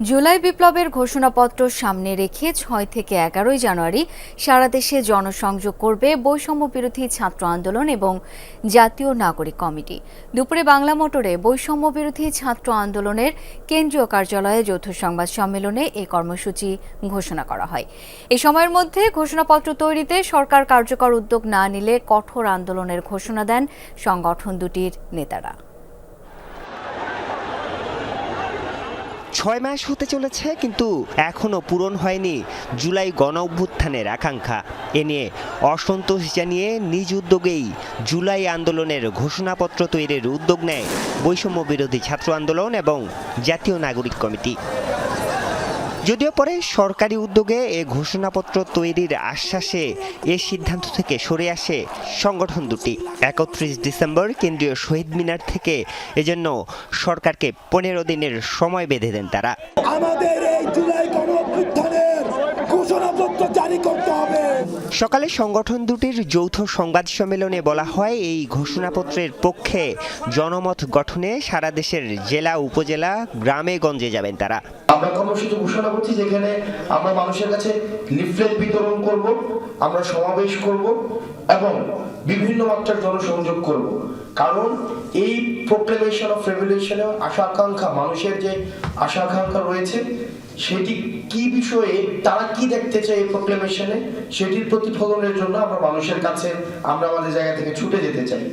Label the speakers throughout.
Speaker 1: জুলাই বিপ্লবের ঘোষণাপত্র সামনে রেখে ছয় থেকে এগারোই জানুয়ারি সারা দেশে জনসংযোগ করবে বৈষম্য বিরোধী ছাত্র আন্দোলন এবং জাতীয় নাগরিক কমিটি। দুপুরে বাংলা মোটরে বৈষম্য বিরোধী ছাত্র আন্দোলনের কেন্দ্রীয় কার্যালয়ে যৌথ সংবাদ সম্মেলনে এই কর্মসূচি ঘোষণা করা হয়। এই সময়ের মধ্যে ঘোষণাপত্র তৈরিতে সরকার কার্যকর উদ্যোগ না নিলে কঠোর আন্দোলনের ঘোষণা দেন সংগঠন দুটির নেতারা।
Speaker 2: ছয় মাস হতে চলেছে, কিন্তু এখনও পূরণ হয়নি জুলাই গণ অভ্যুত্থানের আকাঙ্ক্ষা। এ নিয়ে অসন্তোষ জানিয়ে নিজ উদ্যোগেই জুলাই আন্দোলনের ঘোষণাপত্র তৈরির উদ্যোগ নেয় বৈষম্য বিরোধী ছাত্র আন্দোলন এবং জাতীয় নাগরিক কমিটি। যদিও পরে সরকারি উদ্যোগে এ ঘোষণাপত্র তৈরির আশ্বাসে এ সিদ্ধান্ত থেকে সরে আসে সংগঠন দুটি। একত্রিশ ডিসেম্বর কেন্দ্রীয় শহীদ মিনার থেকে এজন্য সরকারকে পনেরো দিনের সময় বেঁধে দেন তারা।
Speaker 3: আমাদের এই জুলাই ঘোষণাপত্র জারি করতে হবে।
Speaker 2: সকালে সংগঠন দুটির যৌথ সংবাদ সম্মেলনে বলা হয় এই ঘোষণাপত্রের পক্ষে জনমত গঠনে সারা দেশের জেলা উপজেলা গ্রামে গঞ্জে যাবেন তারা।
Speaker 4: আমরা কর্মসূচি ঘোষণা করছি যেখানে আমরা মানুষের কাছে লিফলেট বিতরণ করব, আমরা সমাবেশ করব এবং বিভিন্ন মাত্রার জনসংযোগ করব। কারণ এই প্রোক্লেমেশন অফ রেভলিউশনে আশা আকাঙ্ক্ষা, মানুষের যে আশা আকাঙ্ক্ষা রয়েছে, সেটি কি বিষয়ে, তারা কি দেখতে চায় এই প্রোক্লেমেশনে সেটির প্রতিফলনের জন্য আমরা মানুষের কাছে, আমরা আমাদের জায়গা থেকে ছুটে যেতে চাই।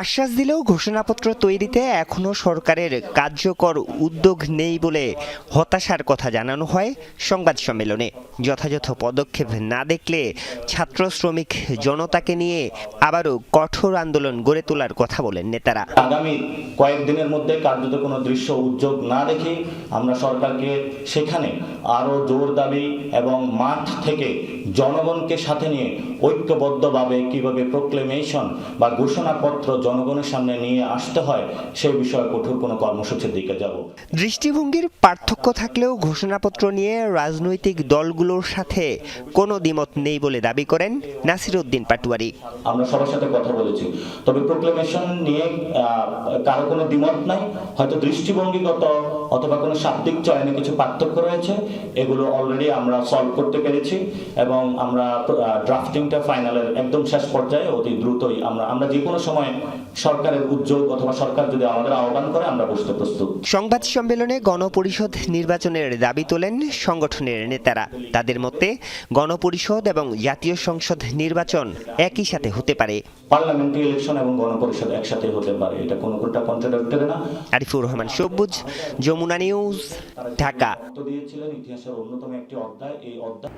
Speaker 2: আশ্বাস দিলেও ঘোষণাপত্র তৈরিতে এখনও সরকারের কার্যকর উদ্যোগ নেই বলে হতাশার কথা জানানো হয় সংবাদ সম্মেলনে। যথাযথ পদক্ষেপ না দেখলে ছাত্র শ্রমিক জনতাকে নিয়ে আবারও কঠোর আন্দোলন গড়ে তোলার কথা বলেন নেতারা।
Speaker 5: আগামী কয়েকদিনের মধ্যে কার্যত কোনো দৃশ্য উদ্যোগ না দেখে আমরা সরকারকে সেখানে আরও জোর দাবি এবং মাঠ থেকে জনগণকে সাথে নিয়ে ঐক্যবদ্ধভাবে কীভাবে প্রোক্লেমেশন বা ঘোষণাপত্র জনগণের সামনে নিয়ে আসতে হয় সেই বিষয়ে কঠোর কোনো কর্মসূচির দিকে যাব।
Speaker 2: দৃষ্টিভঙ্গির পার্থক্য থাকলেও ঘোষণাপত্র নিয়ে রাজনৈতিক দলগুলোর সাথে কোনো দ্বিমত নেই বলে দাবি করেন নাসির উদ্দিন পাটুয়ারি।
Speaker 5: আমরা সবার সাথে কথা বলেছি। তবে প্রোক্লেমেশন নিয়ে কারও কোনো দ্বিমত নাই। হয়তো দৃষ্টিভঙ্গিগত অথবা কোনো শাব্দিক চয়নে কিছু পার্থক্য রয়েছে এগুলো অলরেডি আমরা সলভ করতে পেরেছি এবং আমরা ড্রাফটিংটা ফাইনালের একদম শেষ পর্যায়ে অতি দ্রুতই আমরা আমরা যে কোনো সময় সরকারের উদ্যোগ অথবা সরকার যদি আমাদের আহ্বান করে আমরা বসতে প্রস্তুত।
Speaker 2: সংবাদ সম্মেলনে গণপরিষদ নির্বাচনের দাবি তোলেন সংগঠনের নেতারা। তাদের মতে গণপরিষদ এবং জাতীয় সংসদ নির্বাচন একই সাথে হতে পারে।
Speaker 5: পার্লামেন্টারি ইলেকশন এবং গণপরিষদ একসাথে হতে পারে। এটা কোনো কোনটা কন্ট্রাডিক্টরি না।
Speaker 2: আরিফুর রহমান সবুজ যমুনা নিউজ ঢাকা।
Speaker 5: দিয়েছিলেন ইতিহাসের অন্যতম একটি অধ্যায়। এই অধ্যায়